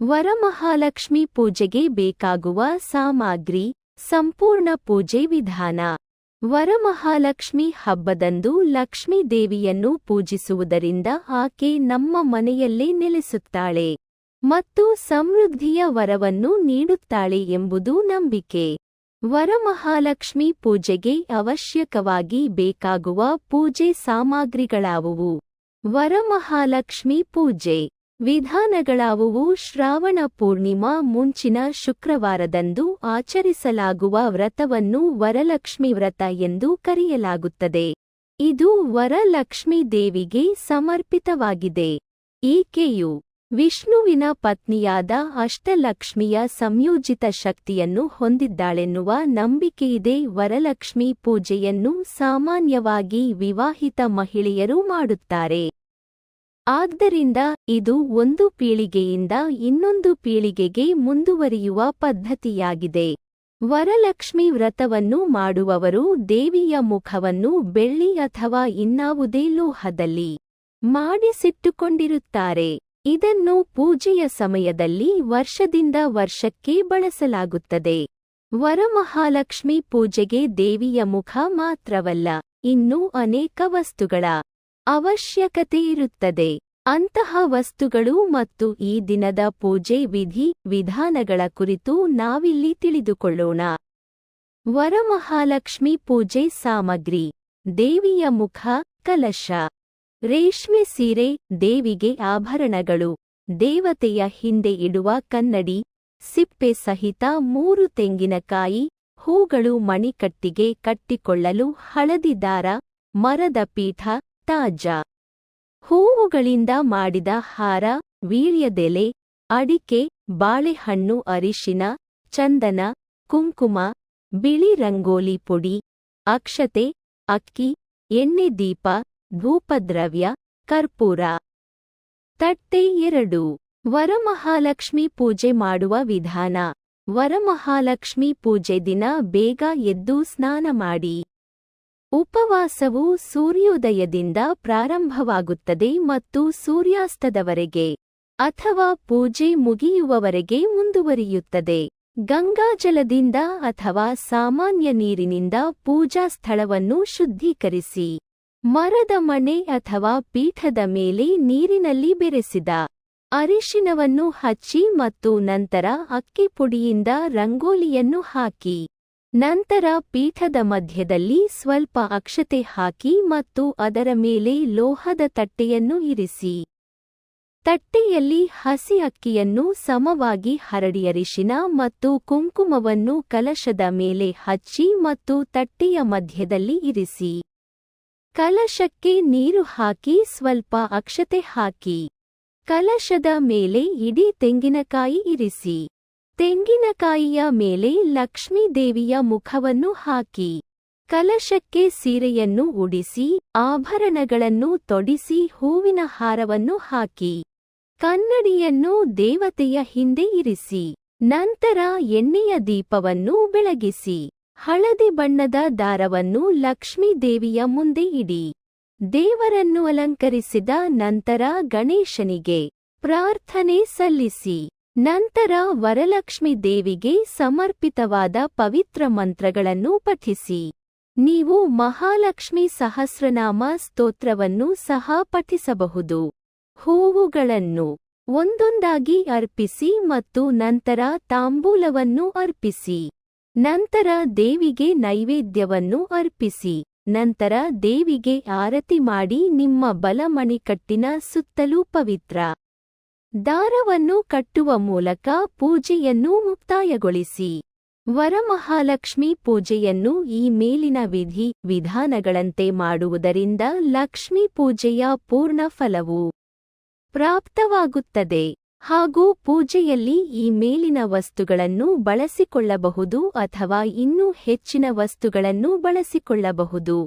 ವರಮಹಾಲಕ್ಷ್ಮಿ ಪೂಜೆಗೆ ಬೇಕಾಗುವ ಸಾಮಗ್ರಿ, ಸಂಪೂರ್ಣ ಪೂಜೆ ವಿಧಾನ. ವರಮಹಾಲಕ್ಷ್ಮಿ ಹಬ್ಬದಂದು ಲಕ್ಷ್ಮೀ ದೇವಿಯನ್ನು ಪೂಜಿಸುವುದರಿಂದ ಆಕೆ ನಮ್ಮ ಮನೆಯಲ್ಲೇ ನೆಲೆಸುತ್ತಾಳೆ ಮತ್ತು ಸಮೃದ್ಧಿಯ ವರವನ್ನು ನೀಡುತ್ತಾಳೆ ಎಂಬುದು ನಂಬಿಕೆ. ವರಮಹಾಲಕ್ಷ್ಮಿ ಪೂಜೆಗೆ ಅವಶ್ಯಕವಾಗಿ ಬೇಕಾಗುವ ಪೂಜೆ ಸಾಮಗ್ರಿಗಳಾವುವು? ವರಮಹಾಲಕ್ಷ್ಮಿ ಪೂಜೆ. ವಿಧಾನಗಳಾವುವು ಶ್ರಾವಣ ಪೂರ್ಣಿಮಾ ಮುಂಚಿನ ಶುಕ್ರವಾರದಂದು ಆಚರಿಸಲಾಗುವ ವ್ರತವನ್ನು ವರಲಕ್ಷ್ಮಿ ವ್ರತ ಎಂದು ಕರೆಯಲಾಗುತ್ತದೆ. ಇದು ವರಲಕ್ಷ್ಮಿ ದೇವಿಗೆ ಸಮರ್ಪಿತವಾಗಿದೆ. ಈಕೆಯು ವಿಷ್ಣುವಿನ ಪತ್ನಿಯಾದ ಅಷ್ಟಲಕ್ಷ್ಮಿಯ ಸಂಯೋಜಿತ ಶಕ್ತಿಯನ್ನು ಹೊಂದಿದ್ದಾಳೆನ್ನುವ ನಂಬಿಕೆಯಿದೆ. ವರಲಕ್ಷ್ಮಿ ಪೂಜೆಯನ್ನು ಸಾಮಾನ್ಯವಾಗಿ ವಿವಾಹಿತ ಮಹಿಳೆಯರು ಮಾಡುತ್ತಾರೆ. ಆದ್ದರಿಂದ ಇದು ಒಂದು ಪೀಳಿಗೆಯಿಂದ ಇನ್ನೊಂದು ಪೀಳಿಗೆಗೆ ಮುಂದುವರಿಯುವ ಪದ್ಧತಿಯಾಗಿದೆ. ವರಲಕ್ಷ್ಮಿ ವ್ರತವನ್ನು ಮಾಡುವವರು ದೇವಿಯ ಮುಖವನ್ನು ಬೆಳ್ಳಿ ಅಥವಾ ಇನ್ನಾವುದೇ ಲೋಹದಲ್ಲಿ ಮಾಡಿಸಿಟ್ಟುಕೊಂಡಿರುತ್ತಾರೆ. ಇದನ್ನು ಪೂಜೆಯ ಸಮಯದಲ್ಲಿ ವರ್ಷದಿಂದ ವರ್ಷಕ್ಕೆ ಬಳಸಲಾಗುತ್ತದೆ. ವರಮಹಾಲಕ್ಷ್ಮಿ ಪೂಜೆಗೆ ದೇವಿಯ ಮುಖ ಮಾತ್ರವಲ್ಲ, ಇನ್ನೂ ಅನೇಕ ವಸ್ತುಗಳ ಅವಶ್ಯಕತೆಯಿರುತ್ತದೆ ಅಂತಹ ವಸ್ತುಗಳು ಮತ್ತು ಈ ದಿನದ ಪೂಜೆ ವಿಧಿ ವಿಧಾನಗಳ ಕುರಿತು ನಾವಿಲ್ಲಿ ತಿಳಿದುಕೊಳ್ಳೋಣ. ವರಮಹಾಲಕ್ಷ್ಮಿ ಪೂಜೆ ಸಾಮಗ್ರಿ. ದೇವಿಯ ಮುಖ, ಕಲಶ. ರೇಷ್ಮೆ ಸೀರೆ, ದೇವಿಗೆ ಆಭರಣಗಳು. ದೇವತೆಯ ಹಿಂದೆ ಇಡುವ ಕನ್ನಡಿ. ಸಿಪ್ಪೆ ಸಹಿತ ಮೂರು ತೆಂಗಿನಕಾಯಿ. ಹೂಗಳು ಮಣಿಕಟ್ಟಿಗೆ ಕಟ್ಟಿಕೊಳ್ಳಲು ಹಳದಿ ದಾರ. ಮರದ ಪೀಠ. ತಾಜ ಹೂವುಗಳಿಂದ ಮಾಡಿದ ಹಾರ ವೀಳ್ಯದೆಲೆ ಅಡಿಕೆ, ಬಾಳೆಹಣ್ಣು, ಅರಿಶಿನ, ಚಂದನ, ಕುಂಕುಮ, ಬಿಳಿ ರಂಗೋಲಿ ಪುಡಿ, ಅಕ್ಷತೆ, ಅಕ್ಕಿ, ಎಣ್ಣೆ ದೀಪ, ಧೂಪದ್ರವ್ಯ, ಕರ್ಪೂರ. ತಟ್ಟೆ ಎರಡು. ವರಮಹಾಲಕ್ಷ್ಮಿ ಪೂಜೆ ಮಾಡುವ ವಿಧಾನ. ವರಮಹಾಲಕ್ಷ್ಮಿ ಪೂಜೆ ದಿನ ಬೇಗ ಎದ್ದು ಸ್ನಾನ ಮಾಡಿ. ಉಪವಾಸವು ಸೂರ್ಯೋದಯದಿಂದ ಪ್ರಾರಂಭವಾಗುತ್ತದೆ ಮತ್ತು ಸೂರ್ಯಾಸ್ತದವರೆಗೆ ಅಥವಾ ಪೂಜೆ ಮುಗಿಯುವವರೆಗೆ ಮುಂದುವರಿಯುತ್ತದೆ. ಗಂಗಾಜಲದಿಂದ ಅಥವಾ ಸಾಮಾನ್ಯ ನೀರಿನಿಂದ ಪೂಜಾ ಸ್ಥಳವನ್ನು ಶುದ್ಧೀಕರಿಸಿ. ಮರದ ಮಣೆ ಅಥವಾ ಪೀಠದ ಮೇಲೆ ನೀರಿನಲ್ಲಿ ಬೆರೆಸಿದ. ಅರಿಶಿನವನ್ನು ಹಚ್ಚಿ ಮತ್ತು ನಂತರ ಅಕ್ಕಿ ಪುಡಿಯಿಂದ ರಂಗೋಲಿಯನ್ನು ಹಾಕಿ. ನಂತರ ಪೀಠದ ಮಧ್ಯದಲ್ಲಿ ಸ್ವಲ್ಪ ಅಕ್ಷತೆ ಹಾಕಿ ಮತ್ತು ಅದರ ಮೇಲೆ ಲೋಹದ ತಟ್ಟೆಯನ್ನು ಇರಿಸಿ. ತಟ್ಟೆಯಲ್ಲಿ ಹಸಿ ಅಕ್ಕಿಯನ್ನು ಸಮವಾಗಿ ಹರಡಿ ಅರಿಶಿನ ಮತ್ತು ಕುಂಕುಮವನ್ನು ಕಲಶದ ಮೇಲೆ ಹಚ್ಚಿ ಮತ್ತು ತಟ್ಟೆಯ ಮಧ್ಯದಲ್ಲಿ ಇರಿಸಿ. ಕಲಶಕ್ಕೆ ನೀರು ಹಾಕಿ ಸ್ವಲ್ಪ ಅಕ್ಷತೆ ಹಾಕಿ. ಕಲಶದ ಮೇಲೆ ಇಡೀ ತೆಂಗಿನಕಾಯಿ ಇರಿಸಿ. ತೆಂಗಿನಕಾಯಿಯ ಮೇಲೆ ಲಕ್ಷ್ಮೀ ದೇವಿಯ ಮುಖವನ್ನು ಹಾಕಿ, ಕಲಶಕ್ಕೆ ಸೀರೆಯನ್ನು ಉಡಿಸಿ, ಆಭರಣಗಳನ್ನು ತೊಡಿಸಿ, ಹೂವಿನ ಹಾರವನ್ನು ಹಾಕಿ, ಕನ್ನಡಿಯನ್ನು ದೇವತೆಯ ಹಿಂದೆ ಇರಿಸಿ, ನಂತರ ಎಣ್ಣೆಯ ದೀಪವನ್ನು ಬೆಳಗಿಸಿ, ಹಳದಿ ಬಣ್ಣದ ದಾರವನ್ನು ಲಕ್ಷ್ಮೀ ದೇವಿಯ ಮುಂದೆ ಇಡಿ, ದೇವರನ್ನು ಅಲಂಕರಿಸಿದ ನಂತರ ಗಣೇಶನಿಗೆ ಪ್ರಾರ್ಥನೆ ಸಲ್ಲಿಸಿ. ನಂತರ ವರಲಕ್ಷ್ಮಿ ದೇವಿಗೆ ಸಮರ್ಪಿತವಾದ ಪವಿತ್ರ ಮಂತ್ರಗಳನ್ನು ಪಠಿಸಿ. ನೀವು ಮಹಾಲಕ್ಷ್ಮಿ ಸಹಸ್ರನಾಮ ಸ್ತೋತ್ರವನ್ನು ಸಹ ಪಠಿಸಬಹುದು. ಹೂವುಗಳನ್ನು ಒಂದೊಂದಾಗಿ ಅರ್ಪಿಸಿ ಮತ್ತು ನಂತರ ತಾಂಬೂಲವನ್ನು ಅರ್ಪಿಸಿ. ನಂತರ ದೇವಿಗೆ ನೈವೇದ್ಯವನ್ನು ಅರ್ಪಿಸಿ. ನಂತರ ದೇವಿಗೆ ಆರತಿ ಮಾಡಿ ನಿಮ್ಮ ಬಲಮಣಿಕಟ್ಟಿನ ಸುತ್ತಲೂ ಪವಿತ್ರ. ದಾರವನ್ನು ಕಟ್ಟುವ ಮೂಲಕ ಪೂಜೆಯನ್ನು ಮುಕ್ತಾಯಗೊಳಿಸಿ. ವರಮಹಾಲಕ್ಷ್ಮಿ ಪೂಜೆಯನ್ನು ಈ ಮೇಲಿನ ವಿಧಿ, ವಿಧಾನಗಳಂತೆ ಮಾಡುವುದರಿಂದ ಲಕ್ಷ್ಮೀ ಪೂಜೆಯ ಪೂರ್ಣ ಫಲವು ಪ್ರಾಪ್ತವಾಗುತ್ತದೆ. ಹಾಗೂ ಪೂಜೆಯಲ್ಲಿ ಈ ಮೇಲಿನ ವಸ್ತುಗಳನ್ನು ಬಳಸಿಕೊಳ್ಳಬಹುದು ಅಥವಾ ಇನ್ನೂ ಹೆಚ್ಚಿನ ವಸ್ತುಗಳನ್ನು ಬಳಸಿಕೊಳ್ಳಬಹುದು.